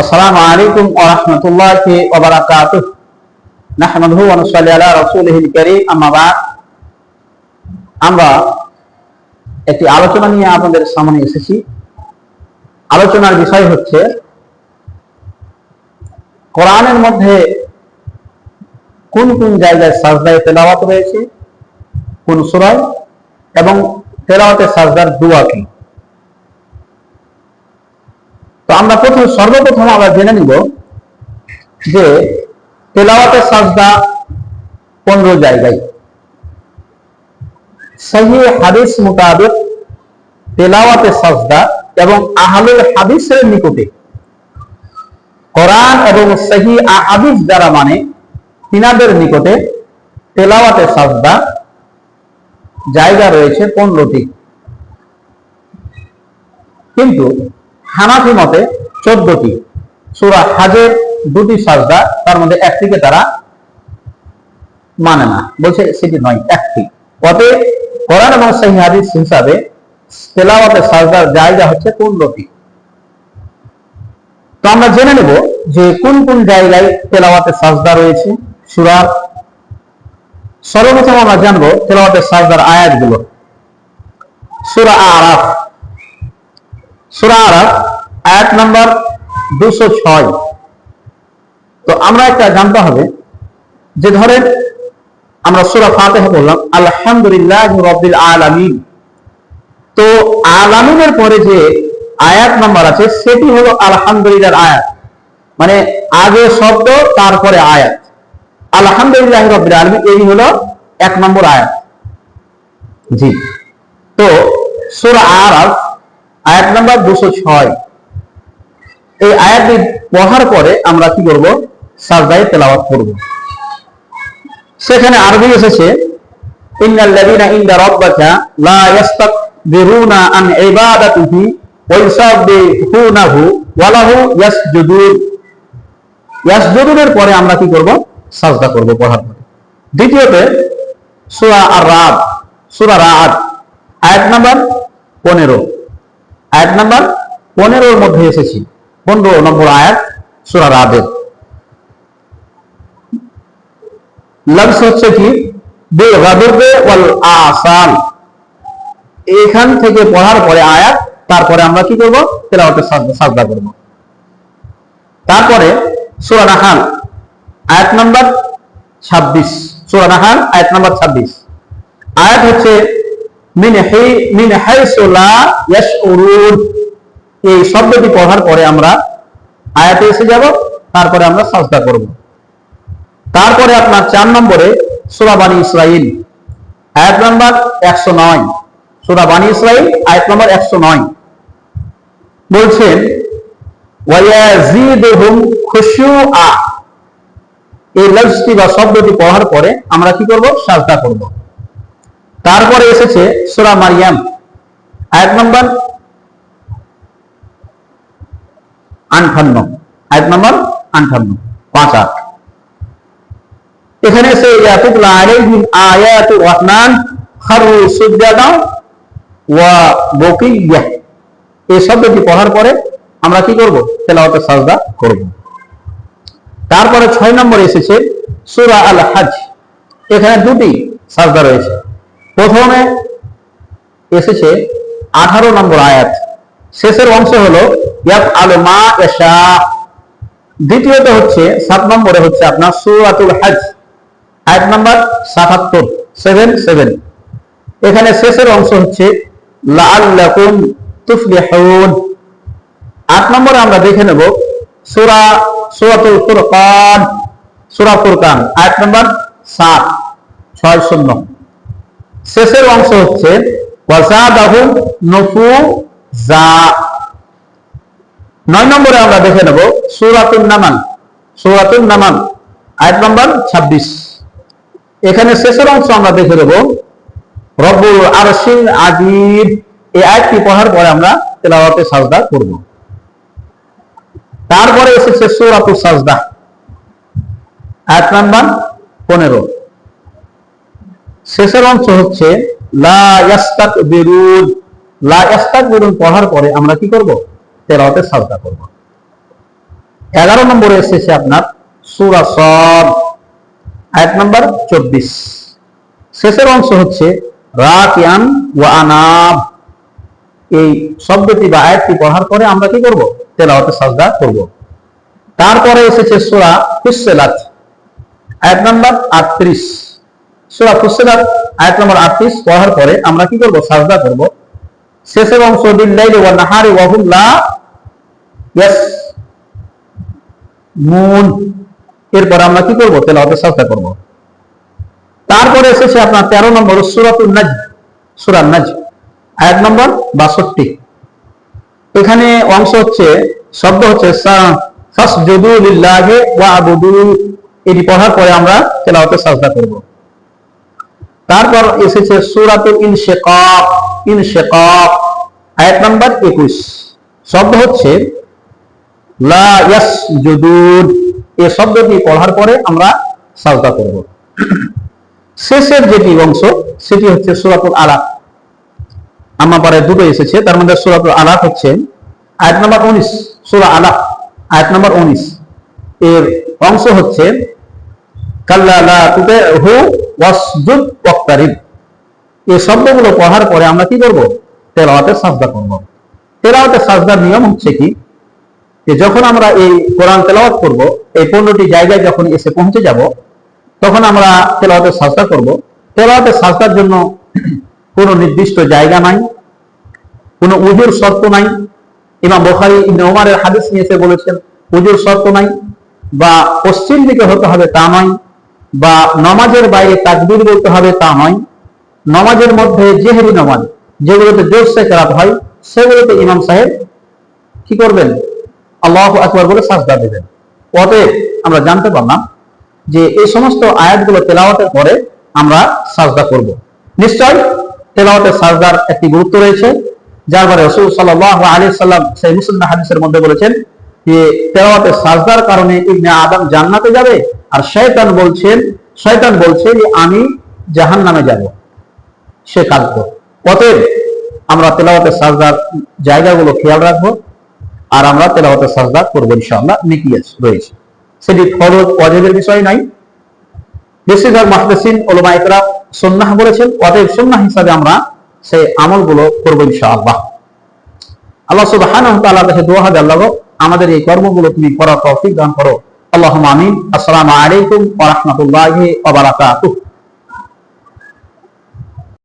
আসসালামু আলাইকুম ওয়া রাহমাতুল্লাহি ওয়া বারাকাতুহু। নাহমাদুহু ওয়া নুসাল্লি আলা রাসূলিহিল কারীম। আম্মা একটি আলোচনা নিয়ে আপনাদের সামনে এসেছি। আলোচনার বিষয় হচ্ছে কোরআনের মধ্যে কোন কোন জায়গায় সাজদায় তেলাওয়াত রয়েছে, কোন সূরায়, এবং তেলাওয়াতের সাজদার দোয়া কি? তো আমরা প্রথম, সর্বপ্রথম আমরা জেনে নিব যে তেলাওয়াতের সাজদা পনেরো জায়গায়। সহি হাদিস মোতাবেক তেলাওয়াতের সাজদা এবং আহলুল হাদিসের নিকটে। কোরআন এবং সহি আহাদিস যারা মানে তিনাদের নিকটে তেলাওয়াতের সাজদা জায়গা রয়েছে পনেরোটি। কিন্তু হানাফি মতে চোদ্দটি। সুরা হাজের দুটি সাজদা, তার মধ্যে একটিকে তারা মানে না। বলছে সেটি নয়, একটি। অতএব কোরআন এবং সহি হাদিস হিসাবে তেলাওয়াতের সাজদার জায়গা হচ্ছে পনেরোটি। তো আমরা জেনে নেব যে কোন কোন জায়গায় তেলাওয়াতে সাজদা রয়েছে। সুরা সর্বপ্রথম আমরা জানব তেলাওয়াতের সাজদার আয়াতগুলো। সুরা আরাফ। সুরা আরাফ, আয়াত নাম্বার দুশো ছয়। তো আমরা একটা জানতে হবে যে ধরেন আমরা সুরা বললাম আলহামদুলিল্লাহ আলামিন। তো আলামিনের পরে যে আয়াত নাম্বার আছে, সেটি হলো আলহামদুলিল্লাহ আয়াত। মানে আগে শব্দ, তারপরে আয়াত। আলহামদুলিল্লাহ রব্বিল আলামিন, এই হলো এক নম্বর আয়াত। জি। তো সুরা আরাফ আয়াত নাম্বার দুশো ছয়। এই আয়াতটি পড়ার পরে আমরা কি করব? সাজদায় তেলাওয়াত করব। সেখানে আরবি এসেছে, ইন্নাল লাযিনা ইনদা রাব্বাকা লা ইয়াস্তাকবিরুনা আন ইবাদাতিহি ওয়া ইউসাব্বিহুনাহু ওয়া লাহু ইয়াসজুদুন। ইয়াসজুদুনের পরে আমরা কি করব? সাজদা করব পড়ার পরে। দ্বিতীয়তে, সূরা আর-রাদ, সূরা রাদ আয়াত নাম্বার 15 আয়াত নাম্বার পনেরোর মধ্যে এসেছি। পনেরো নম্বর আয়াত, সুরা রাদের লফস হচ্ছে কি? এখান থেকে পড়ার পরে আয়াত, তারপরে আমরা কি করব? তেলাওয়াতের সাজদা করব। তারপরে সূরা নাহাল, আয়াত নাম্বার 26 সূরা নাহাল, আয়াত নাম্বার 26 আয়াত হচ্ছে এই শব্দটি পড়ার পরে আমরা আয়াতে এসে যাব, তারপরে আমরা সাজদা করব। তারপরে আপনার চার নম্বরে সুরা বানী ইসরাইল আয়াত নাম্বার একশো নয়। সুরা বানী ইসরাইল আয়াত নাম্বার একশো নয়। বলছেন এই লফজটি বা শব্দটি পড়ার পরে আমরা কি করব? সাজদা করব। তারপরে এসেছে সুরা মারিয়াম। আয়াত নাম্বার আটান্ন। আয়াত নম্বর আটান্ন। পাঁচ আট। এখানে সে আয়াতুর রহমান খারু সুজদাদা ওয়া বকিয়া এই শব্দটি পড়ার পরে আমরা কি করব? তেলাওয়াতের সাজদা করব। তারপরে ছয় নম্বর এসেছে সূরা আল হজ এখানে দুটি সাজদা রয়েছে। প্রথমে এসেছে আঠারো নম্বর আয়াত। শেষের অংশ হলো আল মা এশা দ্বিতীয়ত হচ্ছে, সাত নম্বরে হচ্ছে আপনার সুরাতুল হজ আয়াত নাম্বার সাতাত্তর, সেভেন সেভেন। এখানে শেষের অংশ হচ্ছে, লাআল্লাকুম তুফলিহুন। আট নম্বরে আমরা দেখে নেব, সূরা, সূরাতুল ফুরকান। সূরা ফুরকান, আয়াত নাম্বার সাত, ছয় শূন্য। শেষের অংশ হচ্ছে নয় নম্বরে আমরা দেখে নেব সুরাতুল নামান সুরাতুল নামান, আয়াত নম্বর ২৬ এখানে শেষের অংশ আমরা দেখে নেব, রব্বুল আরশিল আজিব এই আয়াতটি পড়ার পরে আমরা তেলাওয়াতে সাজদা করব। তারপরে এসেছে সুরাতুল সাজদা, আয়াত নাম্বার পনেরো। শেষের অংশ হচ্ছে পড়ার পরে আমরা কি করব? তেলাওয়াতে সাজদা করব। এগারো নম্বরে এসেছে আপনার সুরা সব আয়াত নম্বর চব্বিশ। শেষের অংশ হচ্ছে রাকিয়ান ওয়া আনাব। এই শব্দটি বা আয়াতটি পড়ার পরে আমরা কি করব? তেলাওয়াতে সাজদা করব। তারপরে এসেছে সূরা ফুসসিলাত, আয়াত নম্বর 38 সূরা ফুসসিলাত, আয়াত নম্বর 38 পড়ার পরে আমরা কি করব? সাজদা করব। শেষের অংশ বিল্লাইলি ওয়া নাহারি ওয়া হুম লা ইয়াস মুন এরপর আমরা কি করব? তেলাওয়াতে সাজদা করব। তারপরে এসেছে আপনার তেরো নম্বর সুরাতুল নাজ সুরান নাজ আয়াত নম্বর বাষট্টি। এখানে অংশ হচ্ছে, শব্দ হচ্ছে ফাসজুদু লিল্লাহি ওয়া আবুদু। এটি পড়ার পরে আমরা তেলাওয়াতে সাজদা করব। তারপর এসেছে সূরাতুল ইনশিকাক ইনশিকাক, আয়াত নম্বর 21 শব্দ হচ্ছে, লা ইয়াসজুদুন। এই শব্দটি পড়ার পরে আমরা সাজদা করব। শেষের যেটি অংশ, সেটি হচ্ছে সূরাতুল আলাক। আমার পরে দুটো এসেছে, তার মধ্যে সূরাতুল আলাক হচ্ছে আয়াত নম্বর 19 সূরা আলাক, আয়াত নম্বর 19 এর অংশ হচ্ছে, কাল্লা লা তুতিহু ওয়াসজুদ ওয়াক্তারিব। এই শব্দগুলো পড়ার পরে আমরা কি করব? তেলাওয়াতে সাজদা করব। তেলাওয়াতে সাজদার নিয়ম হচ্ছে কি? যে যখন আমরা এই কোরআন তেলাওয়াত করব, এই পনেরোটি জায়গায় যখন এসে পৌঁছে যাব, তখন আমরা তেলাওয়াতে সাজদা করব। তেলাওয়াতে সাজদার জন্য কোনো নির্দিষ্ট জায়গা নাই, কোনো উজুর শর্ত নাই। ইমাম বোখারি, ইবনে ওমারের হাদিস নিয়ে এসে বলেছেন, উজুর শর্ত নাই বা পশ্চিম দিকে হতে হবে তা নয়। বা নমাজের বাইরে তাকবীর বলতে হবে তা নয়। নমাজের মধ্যে জেহেরি নমাজ, যেগুলোতে জোরসে কেরাত হয়, সেগুলোতে ইমাম সাহেব কি করবেন? আল্লাহ আকবর বলে সাজদা দেবেন। অতএব আমরা জানতে পারলাম যে এই সমস্ত আয়াতগুলো তেলাওয়াতের পরে আমরা সাজদা করব। নিশ্চয় তেলাওয়াতের সাজদার একটি গুরুত্ব রয়েছে, যার পরে রসুল সাল্লাহ আলী সাল্লাম সেই হাদিসের মধ্যে বলেছেন যে তেলাওয়াতের সাজদার কারণে ইবনে আদম জান্নাতে যাবে আর শয়তান বলছেন, শয়তান বলছে যে আমি জাহান নামে যাব। সে কাঁদব অতএব আমরা তেলাওয়াতের সাজদার জায়গাগুলো খেয়াল রাখব আর আমরা তেলাওয়াতের সাজদা করব ইনশাআল্লাহ। নেকি রয়েছে। সেটি ফরজ অজেবের বিষয় নাই। বেশিরভাগ মাহদেসিন ওলমা সন্ন্যাহ বলেছেন, অতএব সন্ন্যাহ হিসাবে আমরা সেই আমলগুলো করব ইনশাআল্লাহ। আল্লাহ তাআলার কাছে দোয়া হবে, আল্লাহ আমাদের এই কর্মগুলো তুমি করার তৌফিক দান করো। আল্লাহুম্মা আমিন আসসালামু আলাইকুম ওয়া রাহমাতুল্লাহি ওয়া বারাকাতুহু